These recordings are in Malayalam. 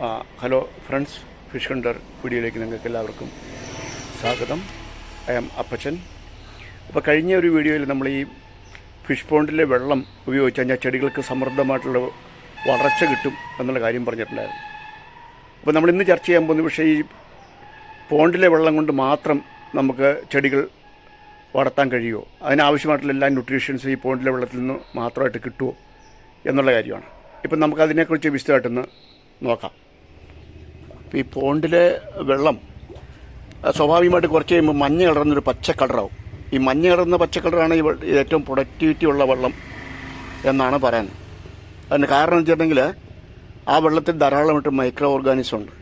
ഹലോ ഫ്രണ്ട്സ് ഫിഷ് ഹണ്ടർ വീഡിയോയിലേക്ക് നിങ്ങൾക്ക് എല്ലാവർക്കും സ്വാഗതം. I am Appachan. അപ്പോൾ കഴിഞ്ഞ ഒരു വീഡിയോയിൽ നമ്മൾ ഈ ഫിഷ് പോണ്ടിലെ വെള്ളം ഉപയോഗിച്ച് കഴിഞ്ഞാൽ ചെടികൾക്ക് സമൃദ്ധമായിട്ടുള്ള വളർച്ച കിട്ടും എന്നുള്ള കാര്യം പറഞ്ഞിട്ടുണ്ടായിരുന്നു. അപ്പോൾ നമ്മൾ ഇന്ന് ചർച്ച ചെയ്യാൻ പോകുന്ന പക്ഷേ ഈ പോണ്ടിലെ വെള്ളം കൊണ്ട് മാത്രം നമുക്ക് ചെടികൾ വളർത്താൻ കഴിയുമോ? അതിനാവശ്യമായിട്ടുള്ള എല്ലാ ന്യൂട്രീഷൻസ് ഈ പോണ്ടിലെ വെള്ളത്തിൽ നിന്ന് മാത്രമായിട്ട് കിട്ടുമോ എന്നുള്ള കാര്യമാണ്. ഇപ്പം നമുക്ക് അതിനെക്കുറിച്ച് വിശദമായിട്ടൊന്ന് നോക്കാം. ഈ പോണ്ടിലെ വെള്ളം സ്വാഭാവികമായിട്ട് കുറച്ച് കഴിയുമ്പോൾ മഞ്ഞ കളർന്നൊരു പച്ച കളറാവും. ഈ മഞ്ഞ കളർന്ന പച്ച കളറാണ് ഈ ഏറ്റവും പ്രൊഡക്ടിവിറ്റി ഉള്ള വെള്ളം എന്നാണ് പറയുന്നത് അതിന് കാരണം വെച്ചിട്ടുണ്ടെങ്കിൽ ആ വെള്ളത്തിൽ ധാരാളമായിട്ട് മൈക്രോ ഓർഗാനിസം ഉണ്ട്.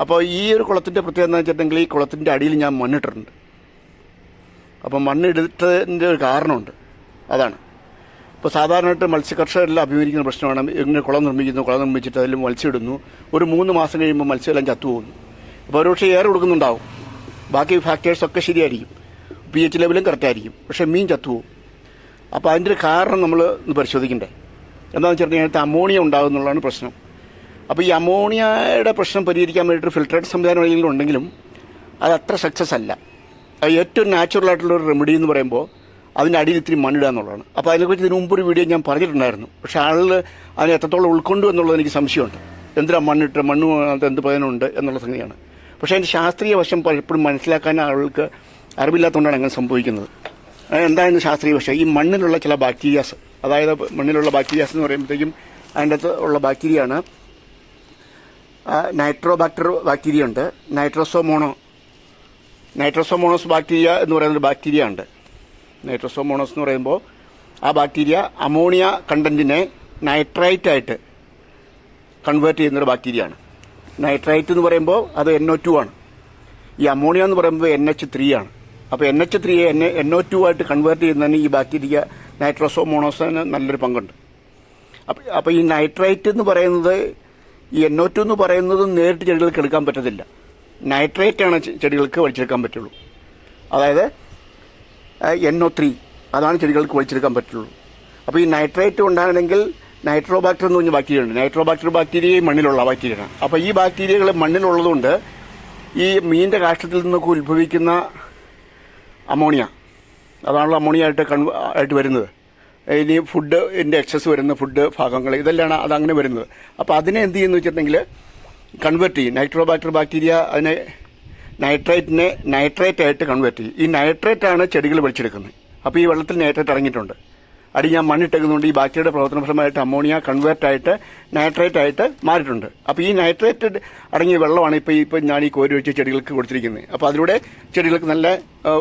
അപ്പോൾ ഈ ഒരു കുളത്തിന്റെ പ്രത്യേകത എന്ന് വെച്ചിട്ടുണ്ടെങ്കിൽ ഈ കുളത്തിന്റെ അടിയിൽ ഞാൻ മണ്ണിട്ടിട്ടുണ്ട്. അപ്പോൾ മണ്ണിടുത്തതിന്റെ ഒരു കാരണമുണ്ട്. അതാണ്. ഇപ്പോൾ സാധാരണയായിട്ട് മത്സ്യകർഷകരെല്ലാം അഭിമുഖീകരിക്കുന്ന പ്രശ്നമാണ് ഇങ്ങനെ കുളം നിർമ്മിക്കുന്നു കുളം നിർമ്മിച്ചിട്ട് അതിൽ മത്സ്യം ഇടുന്നു ഒരു മൂന്ന് മാസം കഴിയുമ്പോൾ മത്സ്യമെല്ലാം ചത്തുപോകുന്നു. അപ്പോൾ ഒരുപക്ഷെ ഏറെ കൊടുക്കുന്നുണ്ടാവും ബാക്കി ഫാക്ടേഴ്സൊക്കെ ശരിയായിരിക്കും. പി എച്ച് ലെവലും കറക്റ്റായിരിക്കും പക്ഷേ മീൻ ചത്തുപോകും. അപ്പോൾ അതിന്റെ കാരണം നമ്മൾ ഒന്ന് പരിശോധിക്കണ്ടേ? എന്താണെന്ന് വെച്ചിട്ടുണ്ടെങ്കിൽ അമോണിയ ഉണ്ടാകും എന്നുള്ളതാണ് പ്രശ്നം. അപ്പോൾ ഈ അമോണിയയുടെ പ്രശ്നം പരിഹരിക്കാൻ വേണ്ടിയിട്ട് ഫിൽട്രേറ്റ് സംവിധാനം ഏതെങ്കിലും ഉണ്ടെങ്കിലും അത് അത്ര സക്സസ് അല്ല. ഏറ്റവും നാച്ചുറൽ ആയിട്ടുള്ള ഒരു റെമഡി എന്ന് പറയുമ്പോൾ അതിന്റെ അടിയിൽ ഇത്തിരി മണ്ണിടുക എന്നുള്ളതാണ്. അപ്പോൾ അതിനെക്കുറിച്ച് ഇതിന് മുമ്പ് ഒരു വീഡിയോ ഞാൻ പറഞ്ഞിട്ടുണ്ടായിരുന്നു. പക്ഷേ ആളിൽ അതിനെ എത്രത്തോളം ഉൾക്കൊണ്ടു എന്നുള്ളത് എനിക്ക് സംശയമുണ്ട്. എന്തിനാ മണ്ണിട്ട് മണ്ണ് അത് എന്ത് പ്രയോജനമുണ്ട് എന്നുള്ള സംഗതിയാണ്. പക്ഷേ അതിന്റെ ശാസ്ത്രീയ വശം പലപ്പോഴും മനസ്സിലാക്കാൻ ആളുകൾക്ക് അറിവില്ലാത്തതുകൊണ്ടാണ് അങ്ങനെ സംഭവിക്കുന്നത്. എന്തായിരുന്നു ശാസ്ത്രീയ വശം? ഈ മണ്ണിലുള്ള ചില ബാക്ടീരിയാസ് അതായത് മണ്ണിലുള്ള ബാക്ടീരിയാസ് എന്ന് പറയുമ്പോഴത്തേക്കും അതിന്റെ അകത്ത് ഉള്ള ബാക്ടീരിയയാണ് നൈട്രോബാക്ടർ ബാക്ടീരിയ ഉണ്ട്. നൈട്രോസോമോണോ നൈട്രോസോമോണോസ് ബാക്ടീരിയ എന്ന് പറയുന്നൊരു ബാക്ടീരിയ ഉണ്ട്. നൈട്രോസോമോണോസ് എന്ന് പറയുമ്പോൾ ആ ബാക്ടീരിയ അമോണിയ കണ്ടന്റിനെ നൈട്രൈറ്റ് ആയിട്ട് കൺവേർട്ട് ചെയ്യുന്നൊരു ബാക്ടീരിയയാണ്. നൈട്രൈറ്റ് എന്ന് പറയുമ്പോൾ അത് എൻ ഒ ടു ആണ്. ഈ അമോണിയ എന്ന് പറയുമ്പോൾ എൻ എച്ച് ത്രീ ആണ്. അപ്പോൾ എൻ എച്ച് ത്രീയെ എൻ എൻ ഒ ടു ആയിട്ട് കൺവേർട്ട് ചെയ്യുന്നതിന് ഈ ബാക്ടീരിയ നൈട്രോസോമോണോസിന് നല്ലൊരു പങ്കുണ്ട്. അപ്പോൾ അപ്പോൾ ഈ നൈട്രൈറ്റ് എന്ന് പറയുന്നത് ഈ എൻ ഒ ടു എന്ന് പറയുന്നത് നേരിട്ട് ചെടികൾക്ക് എടുക്കാൻ പറ്റത്തില്ല. നൈട്രേറ്റ് ആണ് ചെടികൾക്ക് വലിച്ചെടുക്കാൻ പറ്റുള്ളൂ. അതായത് എൻ ഒ ത്രീ അതാണ് ചെടികൾക്ക് വലിച്ചെടുക്കാൻ പറ്റുള്ളൂ. അപ്പോൾ ഈ നൈട്രേറ്റ് ഉണ്ടാകണമെങ്കിൽ നൈട്രോബാക്ടർ എന്ന് പറഞ്ഞ ബാക്ടീരിയ ഉണ്ട്. നൈട്രോബാക്ടർ ബാക്ടീരിയ മണ്ണിലുള്ള ബാക്ടീരിയയാണ് അപ്പോൾ ഈ ബാക്ടീരിയകൾ മണ്ണിലുള്ളതുകൊണ്ട് ഈ മീനിന്റെ കാഷ്ടത്തിൽ നിന്നൊക്കെ ഉത്ഭവിക്കുന്ന അമോണിയ അതാണല്ലോ അമോണിയ ആയിട്ട് കൺ ആയിട്ട് വരുന്നത്. ഇനി ഫുഡ് ഇതിന്റെ എക്സസ് വരുന്ന ഫുഡ് ഭാഗങ്ങൾ ഇതെല്ലാം അതങ്ങനെ വരുന്നത്. അപ്പോൾ അതിനെ എന്ത് ചെയ്യുന്നു വെച്ചിട്ടുണ്ടെങ്കിൽ കൺവേർട്ട് ചെയ്യും. നൈട്രോബാക്ടർ ബാക്ടീരിയ അതിനെ നൈട്രേറ്റിനെ നൈട്രേറ്റ് ആയിട്ട് കൺവേർട്ട് ചെയ്യും. ഈ നൈട്രേറ്റ് ആണ് ചെടികൾ വലിച്ചെടുക്കുന്നത്. അപ്പോൾ ഈ വെള്ളത്തിൽ നൈട്രേറ്റ് ഇറങ്ങിയിട്ടുണ്ട്. അടി ഞാൻ മണ്ണിട്ടേക്കുന്നതുകൊണ്ട് ഈ ബാക്ടീരിയയുടെ പ്രവർത്തനപരമായിട്ട് അമോണിയ കൺവേർട്ട് ആയിട്ട് നൈട്രേറ്റ് ആയിട്ട് മാറിയിട്ടുണ്ട്. അപ്പോൾ ഈ നൈട്രേറ്റ് അടങ്ങിയ വെള്ളമാണ് ഇപ്പോൾ ഇപ്പോൾ ഞാൻ ഈ കോരി ഒഴിച്ച് ചെടികൾക്ക് കൊടുത്തിരിക്കുന്നത്. അപ്പോൾ അതിലൂടെ ചെടികൾക്ക് നല്ല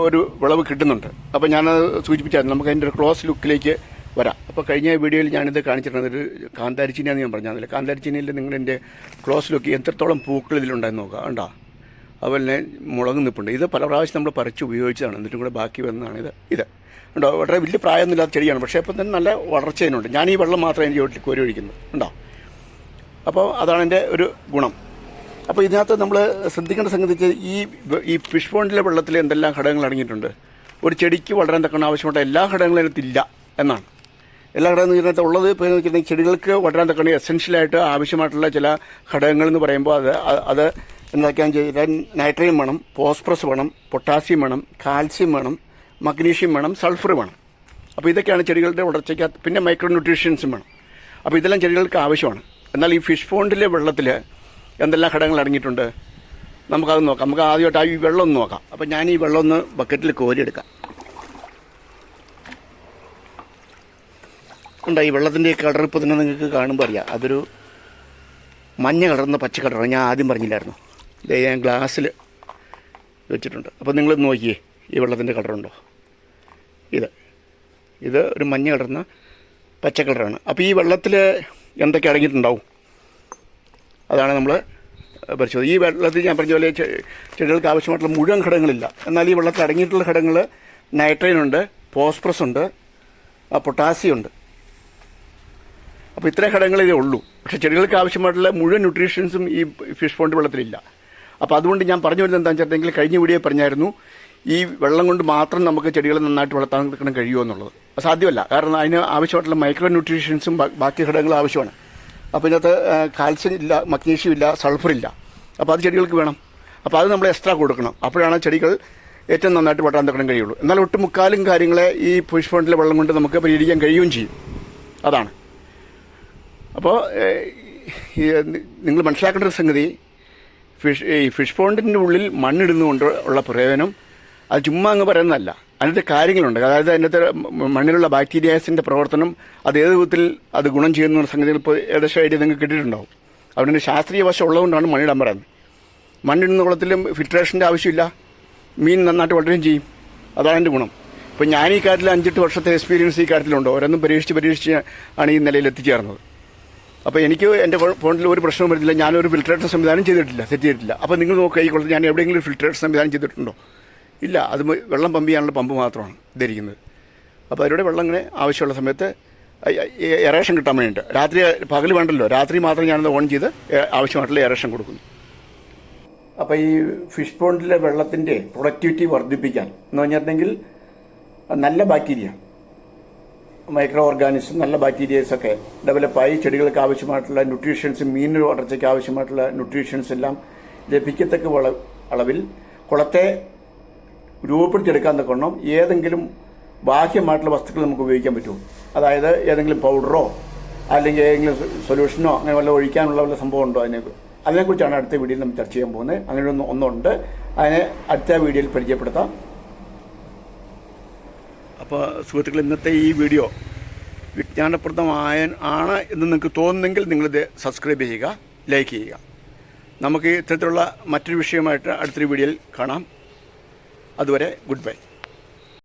ഒരു വിളവ് കിട്ടുന്നുണ്ട്. അപ്പോൾ ഞാനത് സൂചിപ്പിച്ചായിരുന്നു. നമുക്ക് അതിന്റെ ഒരു ക്ലോസ് ലുക്കിലേക്ക് വരാം. അപ്പോൾ കഴിഞ്ഞ വീഡിയോയിൽ ഞാനിത് കാണിച്ചിട്ടുണ്ട് ഒരു കാന്താരിച്ചിനിയാന്ന് ഞാൻ പറഞ്ഞാൽ കാന്താരിച്ചിനിൽ നിങ്ങളെന്റെ ക്ലോസ് ലുക്ക് എത്രത്തോളം പൂക്കൾ ഇതിലുണ്ടായെന്ന് നോക്കുക ഉണ്ടോ അതുപോലെ മുളക് നിൽപ്പുണ്ട് ഇത് പല പ്രാവശ്യം നമ്മൾ പറിച്ച് ഉപയോഗിച്ചതാണ്. എന്നിട്ടും കൂടെ ബാക്കി വന്നതാണ് ഇത്. ഇത്. ഉണ്ടോ വളരെ വലിയ പ്രായമൊന്നുമില്ലാത്ത ചെടിയാണ്. പക്ഷേ ഇപ്പം തന്നെ നല്ല വളർച്ചയിനുണ്ട്. ഞാൻ ഈ വെള്ളം മാത്രമേ എനിക്ക് വീട്ടിൽ കോരി ഒഴിക്കുന്നത്. ഉണ്ടോ അപ്പോൾ അതാണ് എന്റെ ഒരു ഗുണം. അപ്പോൾ ഇതിനകത്ത് നമ്മൾ ശ്രദ്ധിക്കേണ്ട സംഗതി ഈ ഈ ഫിഷ് പോണ്ടിലെ വെള്ളത്തിൽ എന്തെല്ലാം ഘടകങ്ങൾ അടങ്ങിയിട്ടുണ്ട്? ഒരു ചെടിക്ക് വളരാൻ തക്കണ ആവശ്യമായിട്ട് എല്ലാ ഘടകങ്ങളും അതിനകത്തില്ല എന്നാണ്. എല്ലാ ഘടകങ്ങളും ഇതിനകത്ത് ഉള്ളത് ഇപ്പോൾ ചെടികൾക്ക് വളരാൻ തക്കണ എസെൻഷ്യലായിട്ട് ആവശ്യമായിട്ടുള്ള ചില ഘടകങ്ങൾ എന്ന് പറയുമ്പോൾ അത് അത് എന്തൊക്കെയാണെന്ന് ചെയ്താൽ നൈട്രജൻ വേണം ഫോസ്ഫറസ് വേണം പൊട്ടാസ്യം വേണം കാൽസ്യം വേണം മഗ്നീഷ്യം വേണം സൾഫർ വേണം. അപ്പോൾ ഇതൊക്കെയാണ് ചെടികളുടെ വളർച്ചയ്ക്ക് പിന്നെ മൈക്രോ ന്യൂട്രീഷ്യൻസും വേണം. അപ്പോൾ ഇതെല്ലാം ചെടികൾക്ക് ആവശ്യമാണ്. എന്നാൽ ഈ ഫിഷ് ഫോണ്ടിലെ വെള്ളത്തിൽ എന്തെല്ലാം ഘടകങ്ങൾ അടങ്ങിയിട്ടുണ്ട്? നമുക്കത് നോക്കാം. നമുക്ക് ആദ്യമായിട്ട് ആ ഈ വെള്ളം ഒന്ന് നോക്കാം. അപ്പോൾ ഞാൻ ഈ വെള്ളം ഒന്ന് ബക്കറ്റിൽ കോരിയെടുക്കാം. ഉണ്ടോ ഈ വെള്ളത്തിന്റെ കളർ ഇപ്പോൾ തന്നെ നിങ്ങൾക്ക് കാണുമ്പോൾ അറിയാം. അതൊരു മഞ്ഞ കളർന്ന പച്ച കളറാണ്. ഞാൻ ആദ്യം പറഞ്ഞില്ലായിരുന്നു. ഇത് ഞാൻ ഗ്ലാസ്സിൽ വെച്ചിട്ടുണ്ട്. അപ്പോൾ നിങ്ങൾ നോക്കിയേ ഈ വെള്ളത്തിന്റെ കളറുണ്ടോ? ഇത്. ഇത് ഒരു മഞ്ഞ കളർന്ന പച്ച കളറാണ്. അപ്പോൾ ഈ വെള്ളത്തിൽ എന്തൊക്കെ അടങ്ങിയിട്ടുണ്ടാവും? അതാണ് നമ്മൾ പരിശോധിച്ചത് ഈ വെള്ളത്തിൽ ഞാൻ പറഞ്ഞ പോലെ ചെടികൾക്ക് ആവശ്യമായിട്ടുള്ള മുഴുവൻ ഘടകങ്ങളില്ല. എന്നാൽ ഈ വെള്ളത്തിൽ അടങ്ങിയിട്ടുള്ള ഘടകങ്ങൾ നൈട്രജൻ ഉണ്ട് ഫോസ്ഫറസ് ഉണ്ട് പൊട്ടാസ്യം ഉണ്ട്. അപ്പോൾ ഇത്രയും ഘടകങ്ങളിതേ ഉള്ളൂ. പക്ഷേ ചെടികൾക്ക് ആവശ്യമായിട്ടുള്ള മുഴുവൻ ന്യൂട്രീഷ്യൻസും ഈ ഫിഷ് പോണ്ട് വെള്ളത്തിലില്ല. അപ്പോൾ അതുകൊണ്ട് ഞാൻ പറഞ്ഞു വരുന്നത് എന്താണെന്ന് വെച്ചിട്ടുണ്ടെങ്കിൽ കഴിഞ്ഞ വീഡിയോ പറഞ്ഞായിരുന്നു ഈ വെള്ളം കൊണ്ട് മാത്രം നമുക്ക് ചെടികളെ നന്നായിട്ട് വളർത്താൻ കഴിയുമോ എന്നുള്ളത്. സാധ്യമല്ല. കാരണം അതിന് ആവശ്യമായിട്ടുള്ള മൈക്രോ ന്യൂട്രീഷൻസും ബാക്കി ഘടകങ്ങളും ആവശ്യമാണ്. അപ്പോൾ ഇതിനകത്ത് കാൽസ്യം ഇല്ല മഗ്നീഷ്യം ഇല്ല സൾഫർ ഇല്ല. അപ്പോൾ അത് ചെടികൾക്ക് വേണം. അപ്പോൾ അത് നമ്മൾ എക്സ്ട്രാ കൊടുക്കണം. അപ്പോഴാണ് ചെടികൾ ഏറ്റവും നന്നായിട്ട് വളരാൻ തുടങ്ങാൻ കഴിയുള്ളൂ. എന്നാൽ ഒട്ടുമുക്കാലും കാര്യങ്ങളെ ഈ പുഷ് ഫണ്ടിലെ വെള്ളം കൊണ്ട് നമുക്ക് പരിഹരിക്കാൻ കഴിയുകയും ചെയ്യും. അതാണ്. അപ്പോൾ നിങ്ങൾ മനസ്സിലാക്കേണ്ട ഒരു സംഗതി ഫിഷ് ഈ ഫിഷ് പോണ്ടിന്റെ ഉള്ളിൽ മണ്ണിടുന്നുകൊണ്ട് ഉള്ള പ്രയോജനം അത് ചുമ്മാ അങ്ങ് പറയുന്നതല്ല. അതിനകത്ത് കാര്യങ്ങളുണ്ട്. അതായത് അതിനകത്ത് മണ്ണിലുള്ള ബാക്ടീരിയാസിന്റെ പ്രവർത്തനം അത് ഏത് വിധത്തിൽ അത് ഗുണം ചെയ്യുന്ന സംഗതികൾ ഇപ്പോൾ ഏകദേശം ഐഡിയ നിങ്ങൾക്ക് കിട്ടിയിട്ടുണ്ടാവും. അതിന്റെ ശാസ്ത്രീയ വശം ഉള്ളതുകൊണ്ടാണ് മണ്ണിടാൻ പറയുന്നത്. മണ്ണിടുന്ന കുളത്തിലും ഫിൽട്രേഷന്റെ ആവശ്യമില്ല. മീൻ നന്നായിട്ട് വളരുകയും ചെയ്യും. അതാണ് എന്റെ ഗുണം. ഇപ്പം ഞാൻ ഈ കാര്യത്തിൽ അഞ്ചെട്ട് വർഷത്തെ എക്സ്പീരിയൻസ് ഈ കാര്യത്തിലുണ്ട്. ഓരോന്നും പരീക്ഷിച്ച് പരീക്ഷിച്ച് ആണ് ഈ നിലയിൽ എത്തിച്ചേർന്നത്. അപ്പോൾ എനിക്ക് എന്റെ ഫോണിൽ ഒരു പ്രശ്നവും വരുന്നില്ല. ഞാനൊരു ഫിൽട്രേഷൻ സംവിധാനം ചെയ്തിട്ടില്ല സെറ്റ് ചെയ്തിട്ടില്ല. അപ്പോൾ നിങ്ങൾ നോക്കുക ഈ ഞാൻ എവിടെയെങ്കിലും ഫിൽട്രേഷൻ സംവിധാനം ചെയ്തിട്ടുണ്ടോ? ഇല്ല അത് വെള്ളം പമ്പ് ചെയ്യാനുള്ള പമ്പ് മാത്രമാണ് ധരിക്കുന്നത് അപ്പോൾ അതിലൂടെ വെള്ളം ഇങ്ങനെ ആവശ്യമുള്ള സമയത്ത് എറേഷൻ കിട്ടാൻ വേണ്ടിയിട്ട്. രാത്രി പകൽ വേണ്ടല്ലോ. രാത്രി മാത്രം ഞാനത് ഓൺ ചെയ്ത് ആവശ്യമായിട്ടുള്ള എറേഷൻ കൊടുക്കുന്നു. അപ്പോൾ ഈ ഫിഷ് പോണ്ടിലെ വെള്ളത്തിന്റെ പ്രൊഡക്ടിവിറ്റി വർദ്ധിപ്പിക്കാൻ എന്ന് പറഞ്ഞിട്ടുണ്ടെങ്കിൽ നല്ല ബാക്ടീരിയ മൈക്രോ ഓർഗാനിസം നല്ല ബാക്ടീരിയസ് ഒക്കെ ഡെവലപ്പായി ചെടികൾക്ക് ആവശ്യമായിട്ടുള്ള ന്യൂട്രീഷ്യൻസ് മീൻ വളർച്ചയ്ക്ക് ആവശ്യമായിട്ടുള്ള ന്യൂട്രീഷ്യൻസ് എല്ലാം ലഭിക്കത്തക്ക അളവിൽ കുളത്തെ രൂപപ്പെടുത്തിയെടുക്കാൻ തക്കവണ്ണം ഏതെങ്കിലും ബാഹ്യമായിട്ടുള്ള വസ്തുക്കൾ നമുക്ക് ഉപയോഗിക്കാൻ പറ്റുമോ അതായത് ഏതെങ്കിലും പൗഡറോ അല്ലെങ്കിൽ ഏതെങ്കിലും സൊല്യൂഷനോ അങ്ങനെ വല്ല ഒഴിക്കാനുള്ള വല്ല സംഭവം ഉണ്ടോ അതിനെ അതിനെക്കുറിച്ചാണ് അടുത്ത വീഡിയോയിൽ നമ്മൾ ചർച്ച ചെയ്യാൻ പോകുന്നത്. അങ്ങനെ ഒന്ന് ഒന്നുണ്ട്. അതിനെ അടുത്ത വീഡിയോയിൽ പരിചയപ്പെടുത്താം. അപ്പോൾ സുഹൃത്തുക്കൾ ഇന്നത്തെ ഈ വീഡിയോ വിജ്ഞാനപ്രദമായ ആണ് എന്ന് നിങ്ങൾക്ക് തോന്നുന്നെങ്കിൽ നിങ്ങളിത് സബ്സ്ക്രൈബ് ചെയ്യുക ലൈക്ക് ചെയ്യുക. നമുക്ക് ഇത്തരത്തിലുള്ള മറ്റൊരു വിഷയമായിട്ട് അടുത്തൊരു വീഡിയോയിൽ കാണാം. അതുവരെ ഗുഡ് ബൈ.